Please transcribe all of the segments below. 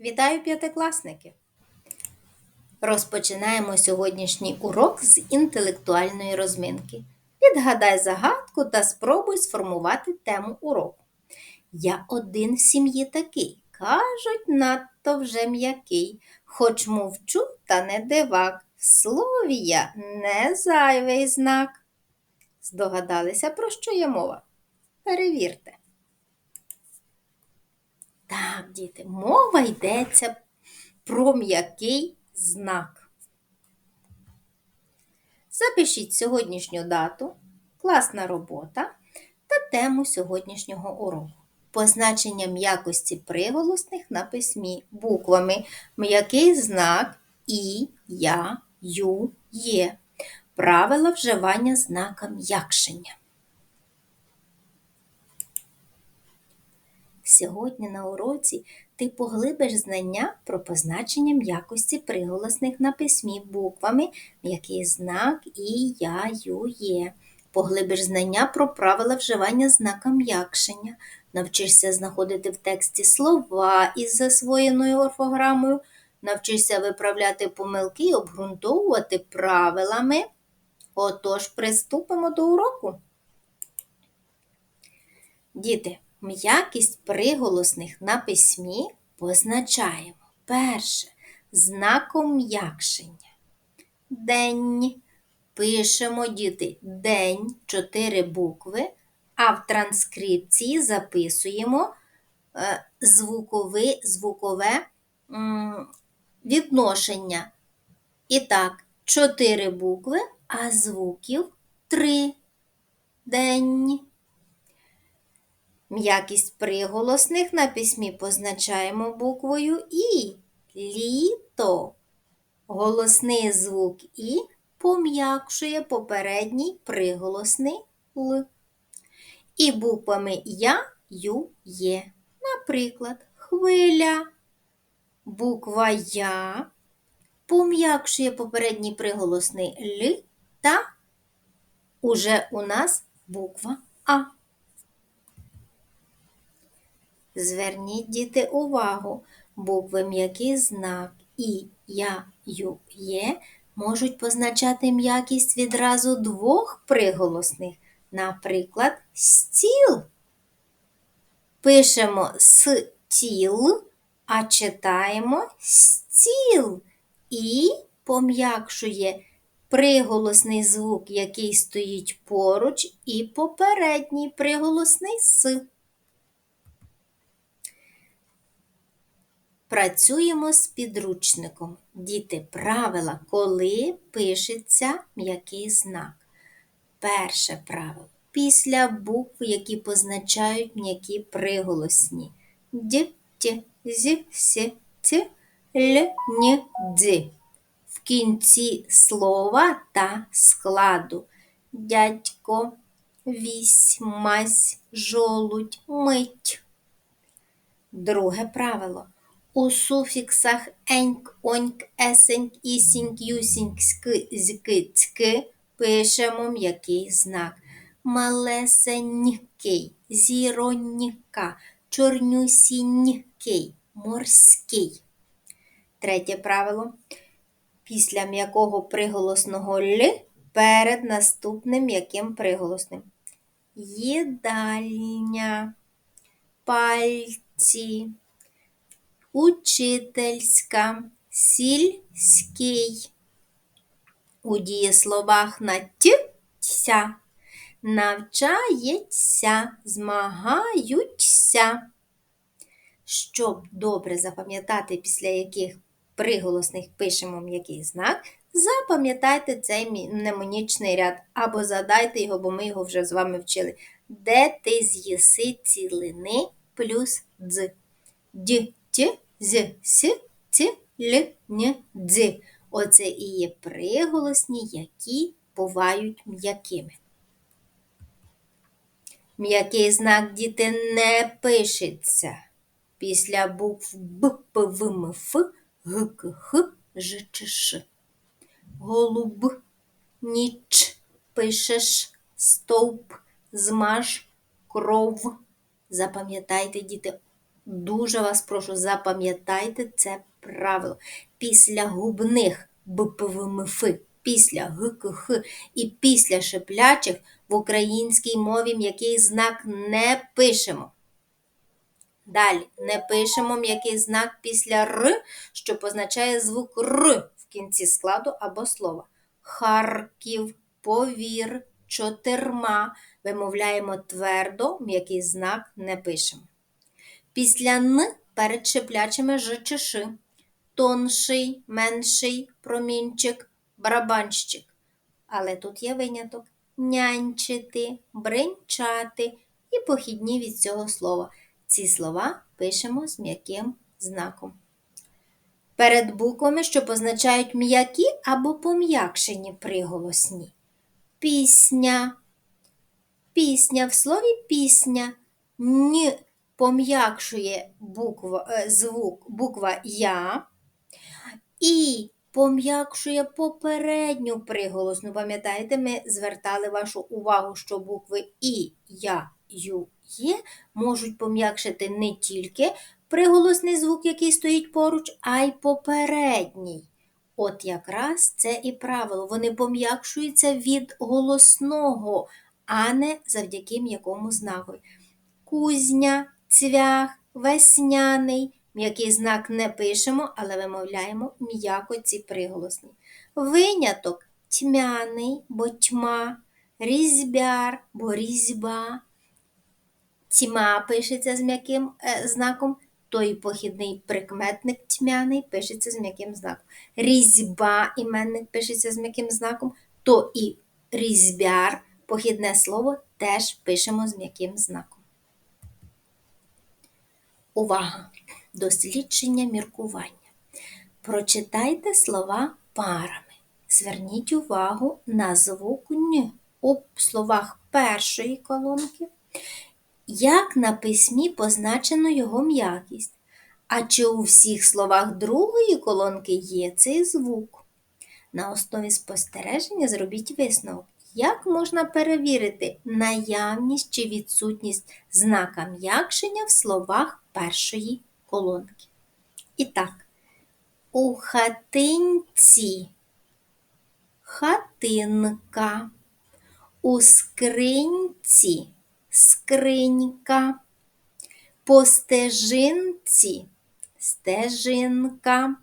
Вітаю п'ятикласники! Розпочинаємо сьогоднішній урок з інтелектуальної розминки. Відгадай загадку та спробуй сформувати тему уроку. Я один в сім'ї такий, кажуть, надто вже м'який, хоч мовчу, та не дивак. В слові я не зайвий знак. Здогадалися, про що є мова? Перевірте. Так, діти, мова йдеться про м'який знак. Запишіть сьогоднішню дату, класна робота та тему сьогоднішнього уроку. Позначення м'якості приголосних на письмі буквами м'який знак І, Я, Ю, Є. Правила вживання знака м'якшення. Сьогодні на уроці ти поглибиш знання про позначення м'якості приголосних на письмі буквами, м'який знак І, Я, Ю, Є. Поглибиш знання про правила вживання знака м'якшення, навчишся знаходити в тексті слова із засвоєною орфограмою, навчишся виправляти помилки і обґрунтовувати правилами. Отож, приступимо до уроку. Діти, М'якість приголосних на письмі позначаємо перше знаком м'якшення. День. Пишемо діти день, чотири букви, а в транскрипції записуємо е, звукове, звукове відношення. І так, чотири букви, а звуків три. День. М'якість приголосних на письмі позначаємо буквою І. Літо. Голосний звук І пом'якшує попередній приголосний Л. І буквами Я, Ю, Є. Наприклад, хвиля. Буква Я пом'якшує попередній приголосний Л та уже у нас буква А. Зверніть, діти, увагу, букви м'який знак І, Я, Ю, Є можуть позначати м'якість відразу двох приголосних, наприклад, стіл. Пишемо стіл, а читаємо стіл і пом'якшує приголосний звук, який стоїть поруч, і попередній приголосний С. Працюємо з підручником. Діти, правила, коли пишеться м'який знак. Перше правило. Після букв, які позначають м'які приголосні. Д, Т, З, С, Ц, Л, Н, Дз. В кінці слова та складу. Дядько, вісь, мась, жолудь, мить. Друге правило. У суфіксах еньк, оньк, есеньк, ісіньк, юсіньк, ски, зки, цки пишемо м'який знак. Малесенький, зіронька, чорнюсінький, морський. Третє правило. Після м'якого приголосного Л перед наступним м'яким приголосним. Їдальня, пальці учительська, сільський. У дієсловах на т навчається, змагаються. Щоб добре запам'ятати, після яких приголосних пишемо м'який знак, запам'ятайте цей мнемонічний ряд або задайте його, бо ми його вже з вами вчили. Де ти з'їси цілини плюс дз. Д, т, з, с, ц, л, н, дз. Оце і є приголосні, які бувають м'якими. М'який знак діти не пишеться. Після букв Б, П, В, М, Ф, Г, К, Х, Ж, Ч, Ш. Голуб, ніч, пишеш, стовп, змаж, кров. Запам'ятайте, діти, Дуже вас прошу, запам'ятайте це правило. Після губних БПВМФ, після ГКХ і після шиплячих в українській мові м'який знак не пишемо. Далі не пишемо м'який знак після Р, що позначає звук Р в кінці складу або слова. Харків, повір, чотирма. Вимовляємо твердо, м'який знак не пишемо. Після Н перед шиплячими Ж чи Ш. Тонший, менший, промінчик, барабанщик. Але тут є виняток нянчити, бринчати і похідні від цього слова. Ці слова пишемо з м'яким знаком. Перед буквами, що позначають м'які або пом'якшені приголосні. Пісня. Пісня в слові пісня н пом'якшує буква, е, звук буква Я і пом'якшує попередню приголосну. Пам'ятаєте, ми звертали вашу увагу, що букви І, Я, Ю, Є можуть пом'якшити не тільки приголосний звук, який стоїть поруч, а й попередній. От якраз це і правило. Вони пом'якшуються від голосного, а не завдяки м'якому знаку. Кузня, цвях, весняний. М'який знак не пишемо, але вимовляємо м'яко ці приголосні. Виняток тьмяний, бо тьма, різьбяр, бо різьба. Тьма пишеться з м'яким е, знаком, той похідний прикметник тьмяний пишеться з м'яким знаком. Різьба іменник пишеться з м'яким знаком, то і різьбяр, похідне слово, теж пишемо з м'яким знаком. Увага! Дослідження міркування. Прочитайте слова парами. Зверніть увагу на звук Н у словах першої колонки. Як на письмі позначено його м'якість? А чи у всіх словах другої колонки є цей звук? На основі спостереження зробіть висновок. Як можна перевірити наявність чи відсутність знака м'якшення в словах першої колонки? І так, у хатинці хатинка, у скриньці скринька, по стежинці стежинка,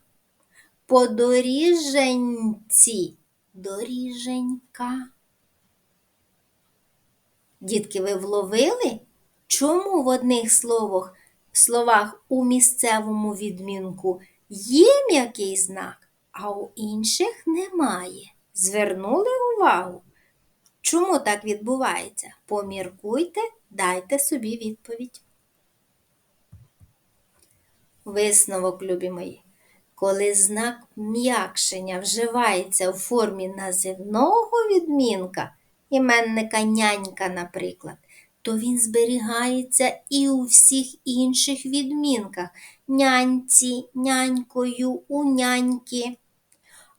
по доріженьці доріженька. Дітки, ви вловили? Чому в одних словах, словах у місцевому відмінку є м'який знак, а у інших немає? Звернули увагу? Чому так відбувається? Поміркуйте, дайте собі відповідь. Висновок, любі мої. Коли знак м'якшення вживається у формі називного відмінка, іменника нянька, наприклад, то він зберігається і у всіх інших відмінках няньці, нянькою, у няньки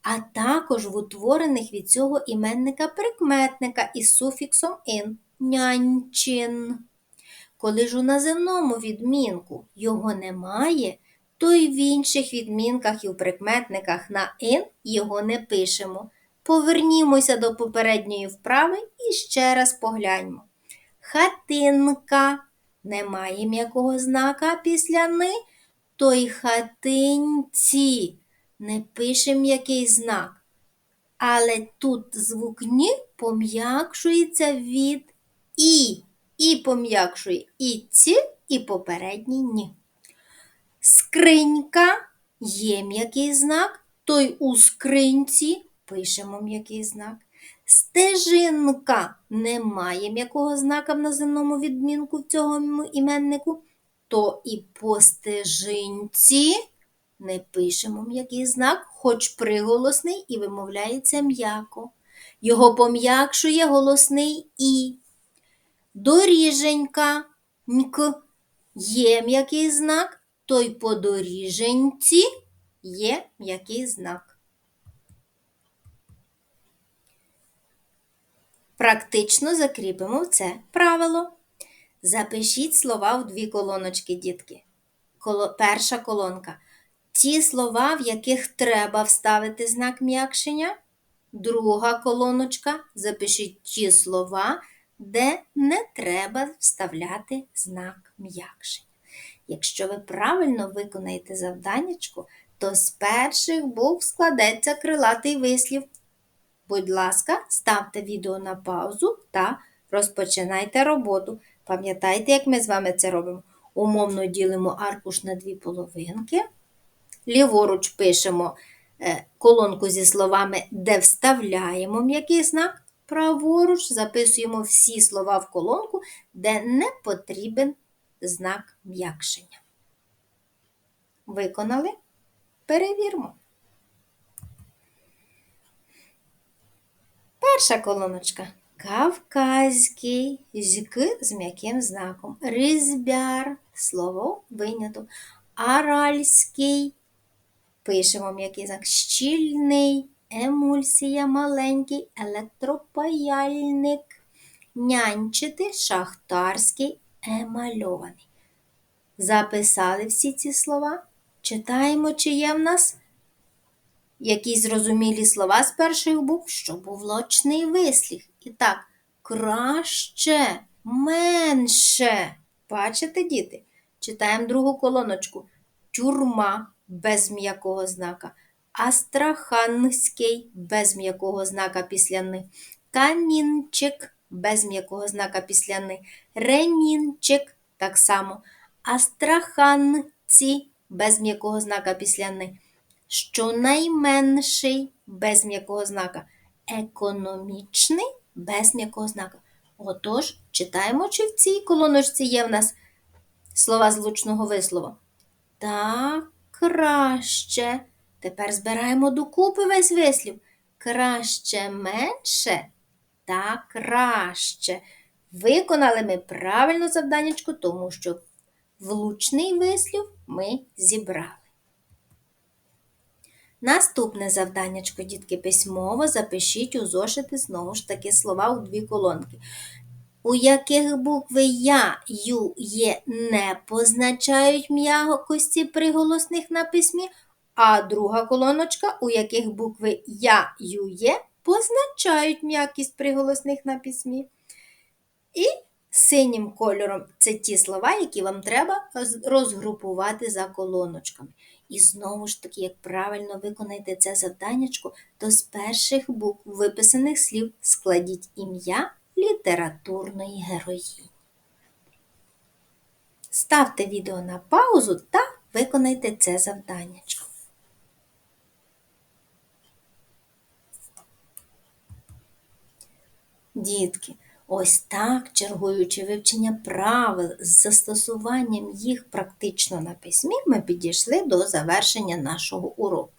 а також в утворених від цього іменника прикметника із суфіксом ин нянчин. Коли ж у наземному відмінку його немає, то й в інших відмінках і в прикметниках на ин його не пишемо. Повернімося до попередньої вправи і ще раз погляньмо. Хатинка немає м'якого знака після ни, то й хатинці не пишемо який знак. Але тут звук Н пом'якшується від І. І пом'якшує і ці, і попередній ні. Скринька є м'який знак, то й у скриньці пишемо м'який знак. Стежинка немає м'якого знака в наземному відмінку в цьому іменнику, то і по стежинці не пишемо м'який знак, хоч приголосний і вимовляється м'яко. Його пом'якшує голосний І. Доріженька ньк є м'який знак, то й по доріженьці є м'який знак. Практично закріпимо це правило. Запишіть слова в дві колоночки, дітки. коло- перша колонка. Ті слова, в яких треба вставити знак м'якшення. Друга колоночка. Запишіть ті слова, де не треба вставляти знак м'якшення. Якщо ви правильно виконаєте завданнячко, то з перших букв складеться крилатий вислів. Будь ласка, ставте відео на паузу та розпочинайте роботу. Пам'ятайте, як ми з вами це робимо? Умовно ділимо аркуш на дві половинки. Ліворуч пишемо е, колонку зі словами, де вставляємо м'який знак. Праворуч записуємо всі слова в колонку, де не потрібен знак м'якшення. Виконали? Перевірмо. Перша колоночка. Кавказький зьки з м'яким знаком. Різбяр слово винято. Аральський. Пишемо м'який знак. Щільний. Емульсія маленький. Електропаяльник. Нянчити. Шахтарський. Емальований. Записали всі ці слова. Читаємо, чи є в нас якісь зрозумілі слова з перших букв, що був влочний вислів. І так, краще, менше. Бачите, діти? Читаємо другу колоночку. Тюрма без м'якого знака. Астраханський без м'якого знака після ни. Камінчик без м'якого знака після ни. Ремінчик так само. Астраханці без м'якого знака після ни щонайменший без м'якого знака, економічний без м'якого знака. Отож, читаємо, чи в цій колоночці є в нас слова злучного вислову. Так, краще. Тепер збираємо докупи весь вислів. Краще менше та краще. Виконали ми правильно завданнячко, тому що влучний вислів ми зібрали. Наступне завданнячко, дітки, письмово запишіть у зошити знову ж таки слова у дві колонки. У яких букви Я, Ю, Є не позначають м'якості приголосних на письмі, а друга колоночка, у яких букви Я, Ю, Є позначають м'якість приголосних на письмі. І синім кольором це ті слова, які вам треба розгрупувати за колоночками. І знову ж таки, як правильно виконаєте це завданнячко, то з перших букв виписаних слів складіть ім'я літературної героїні. Ставте відео на паузу та виконайте це завданнячко. Дітки, ось так, чергуючи вивчення правил з застосуванням їх практично на письмі, ми підійшли до завершення нашого уроку.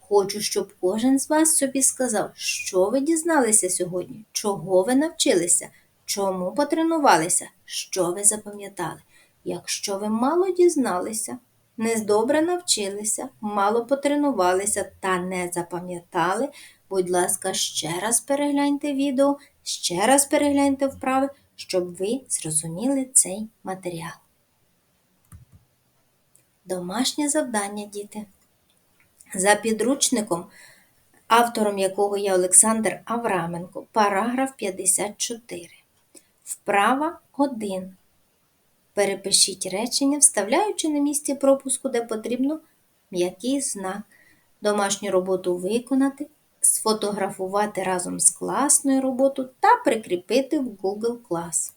Хочу, щоб кожен з вас собі сказав, що ви дізналися сьогодні, чого ви навчилися, чому потренувалися, що ви запам'ятали. Якщо ви мало дізналися, не добре навчилися, мало потренувалися та не запам'ятали, будь ласка, ще раз перегляньте відео, ще раз перегляньте вправи, щоб ви зрозуміли цей матеріал. Домашнє завдання, діти. За підручником, автором якого є Олександр Авраменко, параграф 54. Вправа 1. Перепишіть речення, вставляючи на місці пропуску, де потрібно м'який знак. Домашню роботу виконати, сфотографувати разом з класною роботою та прикріпити в Google Class.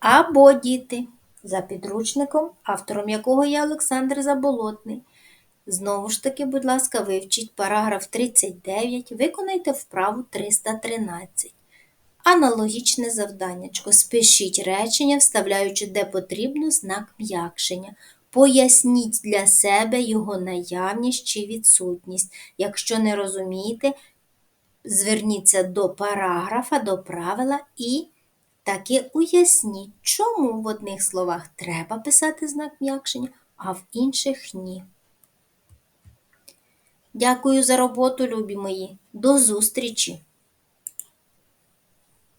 Або діти за підручником, автором якого є Олександр Заболотний. Знову ж таки, будь ласка, вивчіть параграф 39, виконайте вправу 313. Аналогічне завданнячко. Спишіть речення, вставляючи де потрібно знак м'якшення. Поясніть для себе його наявність чи відсутність. Якщо не розумієте, зверніться до параграфа, до правила і таки уясніть, чому в одних словах треба писати знак м'якшення, а в інших ні. Дякую за роботу, любі мої. До зустрічі!